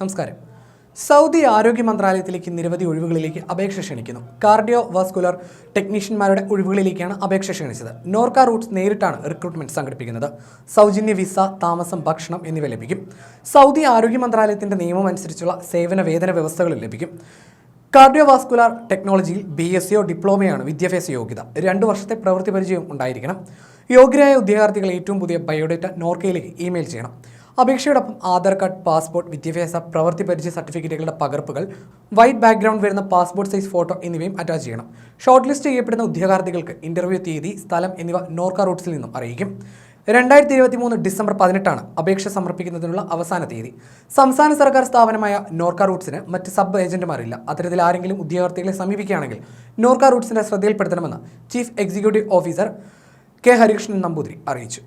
നമസ്കാരം സൗദി ആരോഗ്യ മന്ത്രാലയത്തിലേക്ക് നിരവധി ഒഴിവുകളിലേക്ക് അപേക്ഷ ക്ഷണിക്കുന്നു. കാർഡിയോ വാസ്കുലർ ടെക്നീഷ്യന്മാരുടെ ഒഴിവുകളിലേക്കാണ് അപേക്ഷ ക്ഷണിച്ചത്. നോർക്ക റൂട്ട്സ് നേരിട്ടാണ് റിക്രൂട്ട്മെന്റ് സംഘടിപ്പിക്കുന്നത്. സൗജന്യ വിസ താമസം ഭക്ഷണം എന്നിവ ലഭിക്കും. സൗദി ആരോഗ്യ മന്ത്രാലയത്തിന്റെ നിയമം അനുസരിച്ചുള്ള സേവന വേതന വ്യവസ്ഥകൾ ലഭിക്കും. കാർഡിയോവാസ്കുലാർ ടെക്നോളജിയിൽ ബി എസ് സിയോ ഡിപ്ലോമയാണ് വിദ്യാഭ്യാസ യോഗ്യത. രണ്ടു വർഷത്തെ പ്രവൃത്തി പരിചയം ഉണ്ടായിരിക്കണം. യോഗ്യരായ ഉദ്യോഗാർത്ഥികൾ ഏറ്റവും പുതിയ ബയോഡേറ്റ നോർക്കയിലേക്ക് ഇമെയിൽ ചെയ്യണം. അപേക്ഷയോടൊപ്പം ആധാർ കാർഡ് പാസ്പോർട്ട് വിദ്യാഭ്യാസ പ്രവൃത്തി പരിചയ സർട്ടിഫിക്കറ്റുകളുടെ പകർപ്പുകൾ വൈറ്റ് ബാക്ക്ഗ്രൗണ്ട് വരുന്ന പാസ്പോർട്ട് സൈസ് ഫോട്ടോ എന്നിവയും അറ്റാച്ച് ചെയ്യണം. ഷോർട്ട് ലിസ്റ്റ് ചെയ്യപ്പെടുന്ന ഉദ്യോഗാർത്ഥികൾക്ക് ഇന്റർവ്യൂ തീയതി സ്ഥലം എന്നിവ നോർക്ക റൂട്ട്സിൽ നിന്നും അറിയിക്കും. രണ്ടായിരത്തി ഇരുപത്തി മൂന്ന് ഡിസംബർ പതിനെട്ടാണ് അപേക്ഷ സമർപ്പിക്കുന്നതിനുള്ള അവസാന തീയതി. സംസ്ഥാന സർക്കാർ സ്ഥാപനമായ നോർക്ക റൂട്ട്സിന് മറ്റ് സബ് ഏജന്റുമാരില്ല അത്തരത്തിൽ ആരെങ്കിലും ഉദ്യോഗാർത്ഥികളെ സമീപിക്കുകയാണെങ്കിൽ നോർക്ക റൂട്ട്സിന്റെ ശ്രദ്ധയിൽപ്പെടുത്തണമെന്ന് chief executive officer K Harikrishnan Namboothiri അറിയിച്ചു.